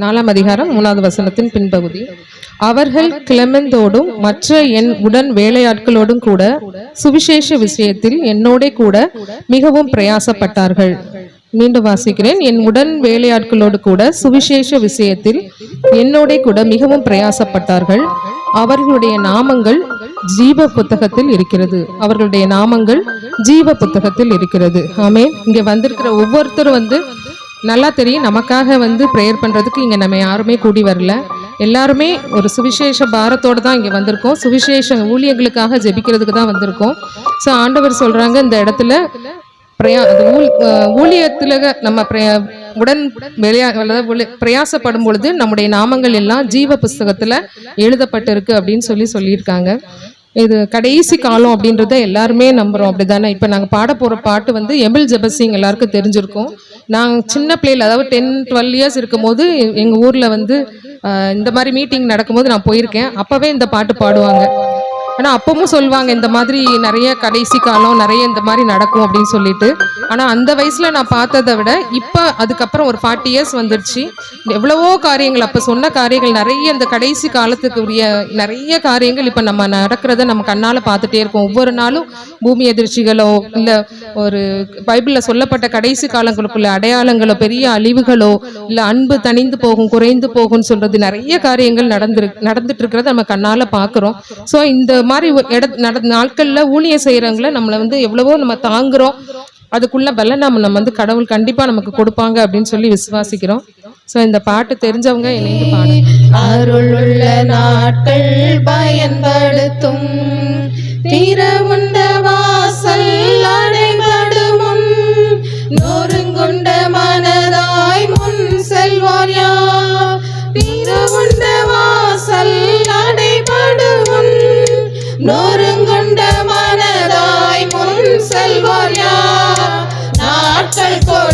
நாலாம் அதிகாரம் மூணாவது வசனத்தின் பின்பகுதி. அவர்கள் கிளமெந்தோடும் மற்ற என் உடன் வேலையாட்களோடும் கூட சுவிசேஷ விஷயத்தில் என்னோட கூட மிகவும் பிரயாசப்பட்டார்கள். மீண்டும் வாசிக்கிறேன். என் உடன் வேலையாட்களோடு கூட சுவிசேஷ விஷயத்தில் என்னோடே கூட மிகவும் பிரயாசப்பட்டார்கள். அவர்களுடைய நாமங்கள் ஜீவ புத்தகத்தில் இருக்கிறது. அவர்களுடைய நாமங்கள் ஜீவ புத்தகத்தில் இருக்கிறது. ஆமே இங்க வந்திருக்கிற ஒவ்வொருத்தரும் வந்து நல்லா தெரியும். நமக்காக வந்து ப்ரேயர் பண்ணுறதுக்கு இங்கே நம்ம யாருமே கூடி வரல. எல்லாருமே ஒரு சுவிசேஷ பாரத்தோடு தான் இங்கே வந்திருக்கோம். சுவிசேஷ ஊழியர்களுக்காக ஜெபிக்கிறதுக்கு தான் வந்திருக்கோம். ஸோ ஆண்டவர் சொல்கிறாங்க இந்த இடத்துல பிரயா அது ஊழ் நம்ம பிரயா- உடன் விளையா பிரயாசப்படும் பொழுது நம்முடைய நாமங்கள் எல்லாம் ஜீவ புஸ்தகத்தில் எழுதப்பட்டிருக்கு அப்படின்னு சொல்லி சொல்லியிருக்காங்க. இது கடைசி காலம் அப்படின்றத எல்லாருமே நம்புகிறோம் அப்படி தானே இப்போ நாங்கள் பாட போகிற பாட்டு வந்து எமில் ஜபசிங் எல்லாருக்கும் தெரிஞ்சிருக்கும். நாங்கள் சின்ன பிள்ளைல அதாவது டென் டுவெல் இயர்ஸ் இருக்கும்போது எங்கள் ஊரில் வந்து இந்த மாதிரி மீட்டிங் நடக்கும்போது நான் போயிருக்கேன். அப்போவே இந்த பாட்டு பாடுவாங்க. ஆனால் அப்பவும் சொல்லுவாங்க இந்த மாதிரி நிறைய கடைசி காலம் நிறைய இந்த மாதிரி நடக்கும் அப்படின்னு சொல்லிட்டு. ஆனால் அந்த வயசில் நான் பார்த்ததை விட இப்போ அதுக்கப்புறம் ஒரு ஃபார்ட்டி இயர்ஸ் வந்துருச்சு. எவ்வளவோ காரியங்கள் அப்போ சொன்ன காரியங்கள் நிறைய இந்த கடைசி காலத்துக்கு உரிய நிறைய காரியங்கள் இப்போ நம்ம நடக்கிறத நம்ம கண்ணால் பார்த்துட்டே இருக்கோம். ஒவ்வொரு நாளும் பூமி எதிர்ச்சிகளோ இல்லை ஒரு பைபிளில் சொல்லப்பட்ட கடைசி காலங்களுக்குள்ள அடையாளங்களோ பெரிய அழிவுகளோ இல்லை அன்பு தணிந்து போகும் குறைந்து போகும்னு சொல்கிறது நிறைய காரியங்கள் நடந்துரு நடந்துட்டு இருக்கிறத நம்ம கண்ணால் பார்க்குறோம். ஸோ இந்த மாதிரி ஒரு இட நட நாட்களில் ஊழியம் செய்கிறவங்கள நம்மளை வந்து எவ்வளவோ நம்ம தாங்குறோம். அதுக்குள்ள பல நம்ம நம்ம வந்து கடவுள் கண்டிப்பாக நமக்கு கொடுப்பாங்க அப்படின்னு சொல்லி விசுவாசிக்கிறோம். ஸோ இந்த பாட்டு தெரிஞ்சவங்க இணைந்து பாடுங்க. அருளுள்ள நாட்கள் பயன்படுத்தும். திறவுண்ட வாசல் Try to flow